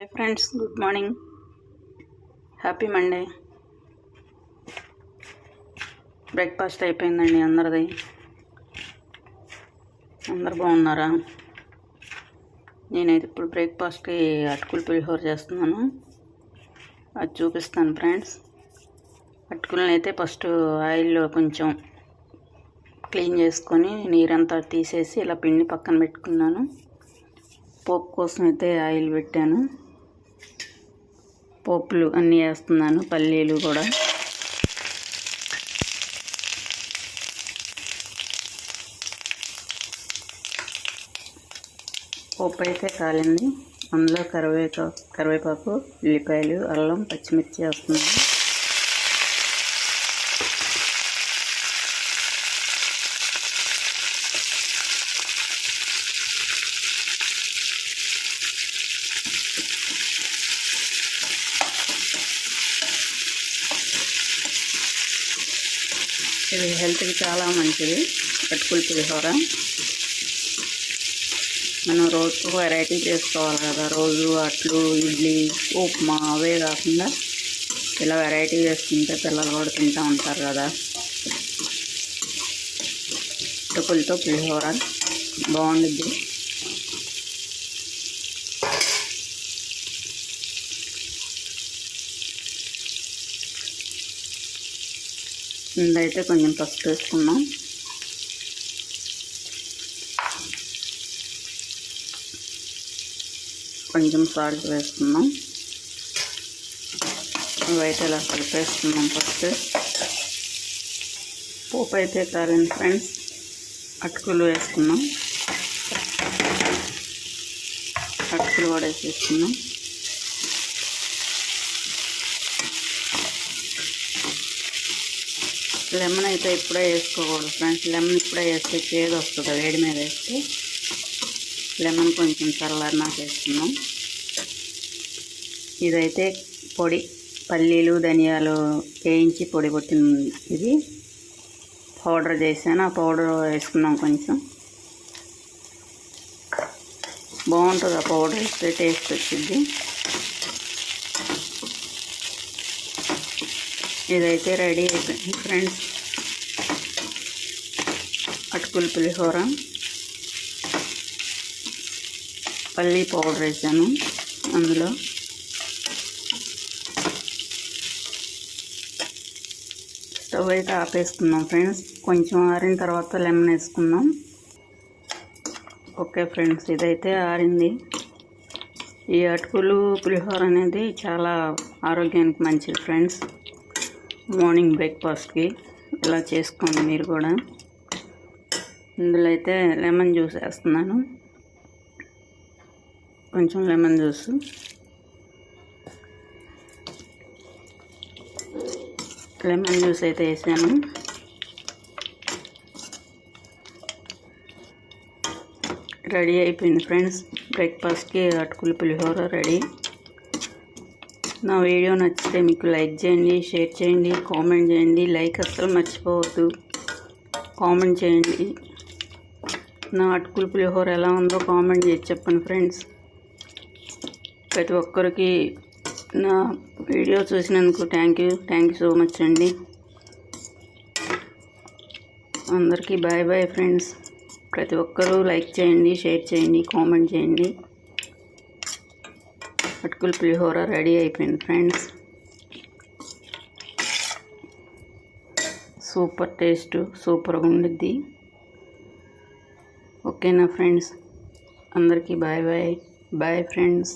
Friends good morning happy Monday breakfast అయిపోయిందండి అందరిది. అందరు బాగున్నారా? నేనైతే ఇప్పుడు బ్రేక్ఫాస్ట్కి అటుకులు పులిహోర చేస్తున్నాను. అది చూపిస్తాను ఫ్రెండ్స్ అటుకులను అయితే ఫస్ట్ ఆయిల్లో కొంచెం క్లీన్ చేసుకొని నీరంతా తీసేసి ఇలా పిండి పక్కన పెట్టుకున్నాను. పోపు కోసం అయితే ఆయిల్ పెట్టాను. పోపులు అన్నీ వేస్తున్నాను పల్లీలు కూడా. పోపు అయితే కాలింది. అందులో కరివేపాకు కరివేపాకు ఉల్లిపాయలు అల్లం పచ్చిమిర్చి వేస్తున్నాను. ఇది హెల్త్కి చాలా మంచిది. అటుకులు పులిహోర మనం రోజు వెరైటీ చేసుకోవాలి కదా. రోజు అట్లు ఇడ్లీ ఉప్మా అవే కాకుండా ఇలా వెరైటీ చేసుకుంటే పిల్లలు కూడా తింటూ ఉంటారు కదా. అటుకులతో పులిహోర బాగుండుద్ది. ఇందైతే కొంచెం పసుపు వేసుకున్నాం కొంచెం సాల్ట్ వేసుకున్నాం ఇవైతే ఇలా కలిపేసుకున్నాం ఫస్ట్. పోపు అయితే కారండి ఫ్రెండ్స్. అటుకులు వేసుకున్నాం అటుకులు కూడా వేసేసుకున్నాం లెమన్ అయితే ఇప్పుడే వేసుకోకూడదు ఫ్రెండ్స్. లెమన్ ఇప్పుడే వేస్తే చేదు వస్తుంది వేడి మీద వేస్తే. లెమన్ కొంచెం చల్లారినాక వేసుకున్నాం ఇదైతే పొడి పల్లీలు ధనియాలు వేయించి పొడి కొట్టిన ఇది. పౌడర్ చేశాను ఆ పౌడర్ వేసుకున్నాం కొంచెం. బాగుంటుంది ఆ పౌడర్ వేస్తే టేస్ట్ వచ్చింది. ఇదైతే రెడీ అయిపోయింది ఫ్రెండ్స్. అటుకుల పులిహోర. పల్లీ పౌడర్ వేసాను అందులో. స్టవ్ అయితే ఆపేసుకుందాం ఫ్రెండ్స్. కొంచెం ఆరిన తర్వాత లెమన్ వేసుకుందాం. ఓకే ఫ్రెండ్స్ ఇదైతే ఆరింది. ఈ అటుకులు పులిహోర అనేది చాలా ఆరోగ్యానికి మంచిది ఫ్రెండ్స్. మార్నింగ్ బ్రేక్ఫాస్ట్కి ఇలా చేసుకోండి మీరు కూడా. ఇందులో అయితే లెమన్ జ్యూస్ వేస్తున్నాను. కొంచెం లెమన్ జ్యూస్. లెమన్ జ్యూస్ అయితే వేసాను. రెడీ అయిపోయింది ఫ్రెండ్స్. బ్రేక్ఫాస్ట్కి అటుకులు పులిహోర రెడీ. నా వీడియో నచ్చితే మీకు లైక్ చేయండి షేర్ చేయండి కామెంట్ చేయండి. లైక్ అస్సలు మర్చిపోవద్దు. కామెంట్ చేయండి. నా అటుకులు పులిహోర ఎలా ఉందో కామెంట్ చేసి చెప్పండి ఫ్రెండ్స్. ప్రతి ఒక్కరికి నా వీడియో చూసినందుకు thank you thank you so much అండి. అందరికీ బాయ్ బాయ్ ఫ్రెండ్స్. ప్రతి ఒక్కరూ లైక్ చేయండి షేర్ చేయండి కామెంట్ చేయండి. అటుకుల పులిహోర రెడీ అయిపోయింది ఫ్రెండ్స్. సూపర్ టేస్ట్ సూపర్గా ఉండిద్ది. ఓకేనా ఫ్రెండ్స్? అందరికీ బాయ్ బాయ్. Bye friends.